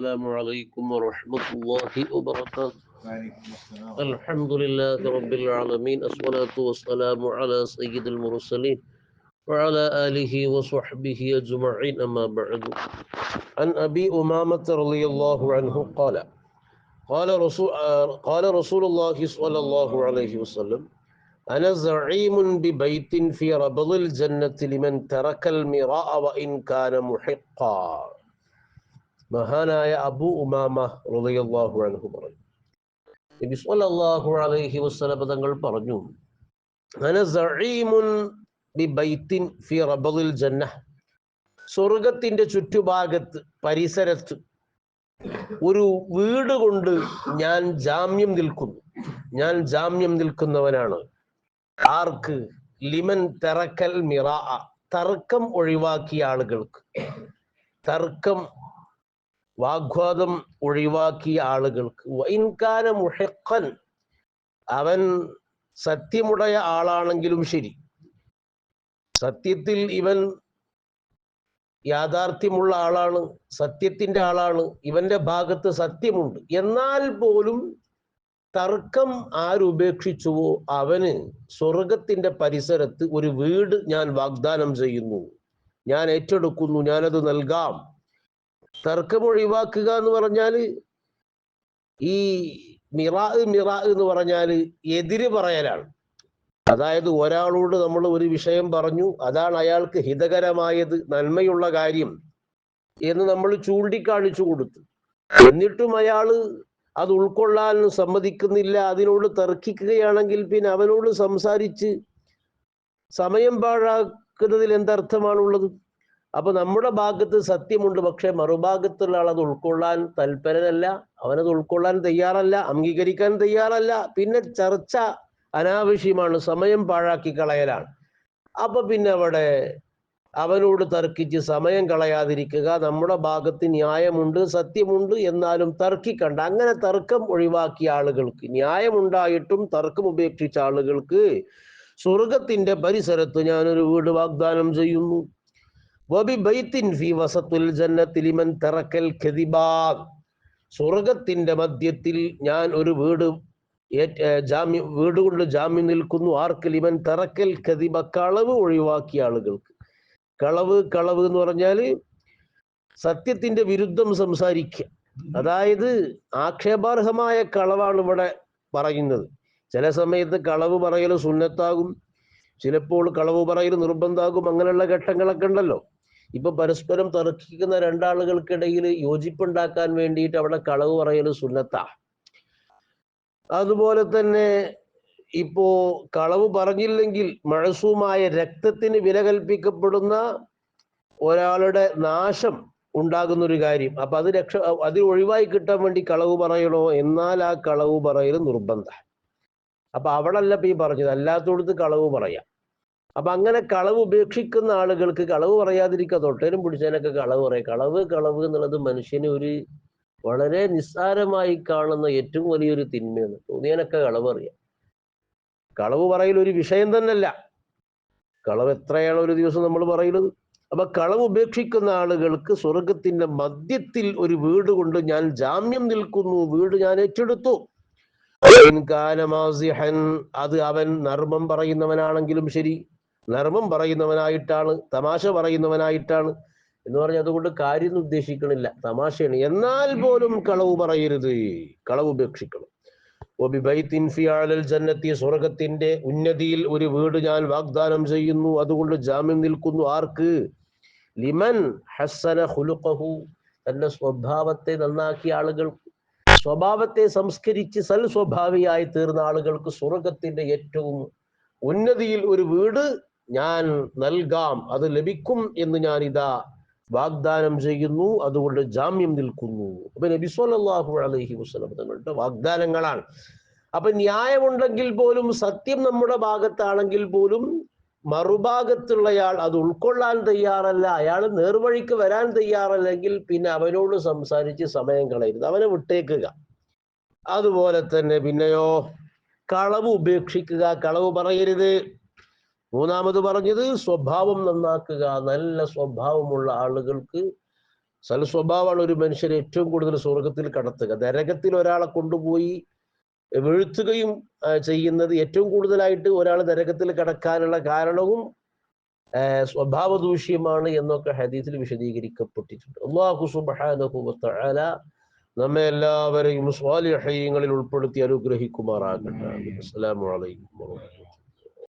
السلام عليكم ورحمة الله وبركاته. الحمد لله رب العالمين الصلاة والسلام على سيد المرسلين وعلى آله وصحبه أجمعين أما بعد. عن أبي أمامة رضي الله عنه قال قال رسول قال رسول الله صلى الله عليه وسلم أنا زعيم ببيت في ربض الجنة لمن ترك المراء وإن كان محقا. മഹാനായ അബു ഉമാമ റളിയല്ലാഹു അൻഹു പറഞ്ഞു. നബി സല്ലല്ലാഹു അലൈഹി വസല്ലം തങ്ങൾ പറഞ്ഞു അന സഈമുൻ ബി ബൈത്തിൻ ഫി റബദിൽ ജന്ന സ്വർഗത്തിന്റെ ചുറ്റുഭാഗത്ത് പരിസരത്ത് ഒരു വീട് കൊണ്ട് ഞാൻ ജാമ്യം നിൽക്കുന്നു. ഞാൻ ജാമ്യം നിൽക്കുന്നവനാണ്. ആർക്ക്? ലിമൻ തറക്കൽ മിറ തർക്കം ഒഴിവാക്കിയ ആളുകൾക്ക്. തർക്കം വാഗ്വാദം ഒഴിവാക്കിയ ആളുകൾക്ക് വൈൻകാന മുഹക്കൻ അവൻ സത്യമുടയ ആളാണെങ്കിലും ശരി. സത്യത്തിൽ ഇവൻ യാഥാർത്ഥ്യമുള്ള ആളാണ് സത്യത്തിന്റെ ആളാണ് ഇവന്റെ ഭാഗത്ത് സത്യമുണ്ട്. എന്നാൽ പോലും തർക്കം ആരുപേക്ഷിച്ചുവോ അവന് സ്വർഗത്തിന്റെ പരിസരത്ത് ഒരു വീട് ഞാൻ വാഗ്ദാനം ചെയ്യുന്നു. ഞാൻ ഏറ്റെടുക്കുന്നു ഞാനത് നൽകാം. തർക്കം ഒഴിവാക്കുക എന്ന് പറഞ്ഞാൽ ഈ മിറാ മിറാ എന്ന് പറഞ്ഞാൽ എതിര് പറയലാണ്. അതായത് ഒരാളോട് നമ്മൾ ഒരു വിഷയം പറഞ്ഞു അതാണ് അയാൾക്ക് ഹിതകരമായത് നന്മയുള്ള കാര്യം എന്ന് നമ്മൾ ചൂണ്ടിക്കാണിച്ചു കൊടുത്തു. എന്നിട്ടും അയാൾ അത് ഉൾക്കൊള്ളാൻ സമ്മതിക്കുന്നില്ല അതിനോട് തർക്കിക്കുകയാണെങ്കിൽ പിന്നെ അവനോട് സംസാരിച്ച് സമയം പാഴാക്കുന്നതിൽ എന്തർത്ഥമാണുള്ളത്? അപ്പൊ നമ്മുടെ ഭാഗത്ത് സത്യമുണ്ട്. പക്ഷെ മറുഭാഗത്തുള്ള ആൾ അത് ഉൾക്കൊള്ളാൻ തൽപരനല്ല. അവനത് ഉൾക്കൊള്ളാൻ തയ്യാറല്ല അംഗീകരിക്കാൻ തയ്യാറല്ല. പിന്നെ ചർച്ച അനാവശ്യമാണ്. സമയം പാഴാക്കി കളയലാണ്. അപ്പൊ പിന്നെ അവിടെ അവനോട് തർക്കിച്ച് സമയം കളയാതിരിക്കുക. നമ്മുടെ ഭാഗത്ത് ന്യായമുണ്ട് സത്യമുണ്ട് എന്നാലും തർക്കിക്കണ്ട. അങ്ങനെ തർക്കം ഒഴിവാക്കിയ ആളുകൾക്ക് ന്യായമുണ്ടായിട്ടും തർക്കം ഉപേക്ഷിച്ച ആളുകൾക്ക് സ്വർഗത്തിന്റെ പരിസരത്ത് ഞാനൊരു വീട് വാഗ്ദാനം ചെയ്യുന്നു. സ്വർഗത്തിന്റെ മധ്യത്തിൽ ഞാൻ ഒരു വീട് ജാമ്യം വീട് കൊണ്ട് ജാമ്യം നിൽക്കുന്നു. ആർക്ക് ലിമൻ തറക്കൽ കതിബ കളവ് ഒഴിവാക്കിയ ആളുകൾക്ക്. കളവ് കളവ് എന്ന് പറഞ്ഞാൽ സത്യത്തിന്റെ വിരുദ്ധം സംസാരിക്കുക. അതായത് ആക്ഷേപാർഹമായ കളവാണ് ഇവിടെ പറയുന്നത്. ചില സമയത്ത് കളവ് പറയൽ സുന്നത്താകും. ചിലപ്പോൾ കളവ് പറയൽ നിർബന്ധമാകും അങ്ങനെയുള്ള ഘട്ടങ്ങളൊക്കെ ഉണ്ടല്ലോ. ഇപ്പൊ പരസ്പരം തർക്കിക്കുന്ന രണ്ടാളുകൾക്കിടയിൽ യോജിപ്പുണ്ടാക്കാൻ വേണ്ടിയിട്ട് അവിടെ കളവ് പറയൽ സുന്നത്ത. അതുപോലെ തന്നെ ഇപ്പോ കളവ് പറഞ്ഞില്ലെങ്കിൽ മഴസുമായ രക്തത്തിന് വില കൽപ്പിക്കപ്പെടുന്ന ഒരാളുടെ നാശം ഉണ്ടാകുന്ന ഒരു കാര്യം. അപ്പൊ അത് രക്ഷ അത് ഒഴിവായി കിട്ടാൻ വേണ്ടി കളവ് പറയണോ? എന്നാൽ ആ കളവ് പറയൽ നിർബന്ധ. അപ്പൊ അവിടല്ല ഇപ്പൊ ഈ പറഞ്ഞത്. അല്ലാത്തടത്ത് കളവ് പറയാം. അപ്പൊ അങ്ങനെ കളവ് ഉപേക്ഷിക്കുന്ന ആളുകൾക്ക് കളവ് പറയാതിരിക്കുക തൊട്ടേനും പിടിച്ചതിനൊക്കെ കളവ് പറയാം. കളവ് കളവ് എന്നുള്ളത് മനുഷ്യന് ഒരു വളരെ നിസ്സാരമായി കാണുന്ന ഏറ്റവും വലിയൊരു തിന്മയാണ്. തോന്നിയനൊക്കെ കളവ് അറിയാം. കളവ് പറയൽ ഒരു വിഷയം തന്നെയല്ല. കളവ് എത്രയാണ് ഒരു ദിവസം നമ്മൾ പറയുന്നത് അപ്പൊ കളവ് ഉപേക്ഷിക്കുന്ന ആളുകൾക്ക് സ്വർഗത്തിന്റെ മധ്യത്തിൽ ഒരു വീട് കൊണ്ട് ഞാൻ ജാമ്യം നിൽക്കുന്നു. വീട് ഞാൻ ഏറ്റെടുത്തു. അത് അവൻ നർമ്മം പറയുന്നവനാണെങ്കിലും ശരി. നർമ്മം പറയുന്നവനായിട്ടാണ് തമാശ പറയുന്നവനായിട്ടാണ് എന്ന് പറഞ്ഞാൽ അതുകൊണ്ട് കാര്യം ഉദ്ദേശിക്കണില്ല. തമാശയാണ്. എന്നാൽ പോലും കളവ് പറയരുത്. കളവ് ഉപേക്ഷിക്കണം. സ്വർഗത്തിന്റെ ഉന്നതിയിൽ ഒരു വീട് ഞാൻ വാഗ്ദാനം ചെയ്യുന്നു. അതുകൊണ്ട് ജാമ്യം നിൽക്കുന്നു. ആർക്ക്? ലിമൻ ഹസ്സന ഹുലുഖഹു തന്റെ സ്വഭാവത്തെ നന്നാക്കിയ ആളുകൾ സ്വഭാവത്തെ സംസ്കരിച്ച് സൽ സ്വഭാവിയായി തീർന്ന ആളുകൾക്ക് സ്വർഗത്തിന്റെ ഏറ്റവും ഉന്നതിയിൽ ഒരു വീട് ഞാൻ നൽകാം അത് ലഭിക്കും എന്ന് ഞാൻ ഇതാ വാഗ്ദാനം ചെയ്യുന്നു അതുകൊണ്ട് ജാമ്യം നിൽക്കുന്നു. അപ്പൊ നബി സല്ലല്ലാഹു അലൈഹി വസല്ലം തങ്ങളുടെ വാഗ്ദാനങ്ങളാണ്. അപ്പൊ ന്യായമുണ്ടെങ്കിൽ പോലും സത്യം നമ്മുടെ ഭാഗത്താണെങ്കിൽ പോലും മറുഭാഗത്തുള്ളയാൾ അത് ഉൾക്കൊള്ളാൻ തയ്യാറല്ല. അയാൾ നേർവഴിക്ക് വരാൻ തയ്യാറല്ലെങ്കിൽ പിന്നെ അവനോട് സംസാരിച്ച് സമയം കളയരുത്. അവനെ വിട്ടേക്കുക. അതുപോലെ തന്നെ പിന്നെയോ കളവ് ഉപേക്ഷിക്കുക. കളവ് പറയരുത്. മൂന്നാമത് പറഞ്ഞത് സ്വഭാവം നന്നാക്കുക നല്ല സ്വഭാവമുള്ള ആളുകൾക്ക് സൽ സ്വഭാവമാണ് ഒരു മനുഷ്യരെ ഏറ്റവും കൂടുതൽ സ്വർഗത്തിൽ കടത്തുക. നരകത്തിൽ ഒരാളെ കൊണ്ടുപോയി വീഴ്ത്തുകയും ചെയ്യുന്നത് ഏറ്റവും കൂടുതലായിട്ട് ഒരാൾ നരകത്തിൽ കടക്കാനുള്ള കാരണവും സ്വഭാവ ദൂഷ്യമാണ് എന്നൊക്കെ ഹദീസിൽ വിശദീകരിക്കപ്പെട്ടിട്ടുണ്ട്. അള്ളാഹു തആല നമ്മെ എല്ലാവരെയും സ്വാലിഹയങ്ങളിൽ ഉൾപ്പെടുത്തി അനുഗ്രഹിക്കുമാറാകട്ടെ. അസ്സാം വലൈക്കും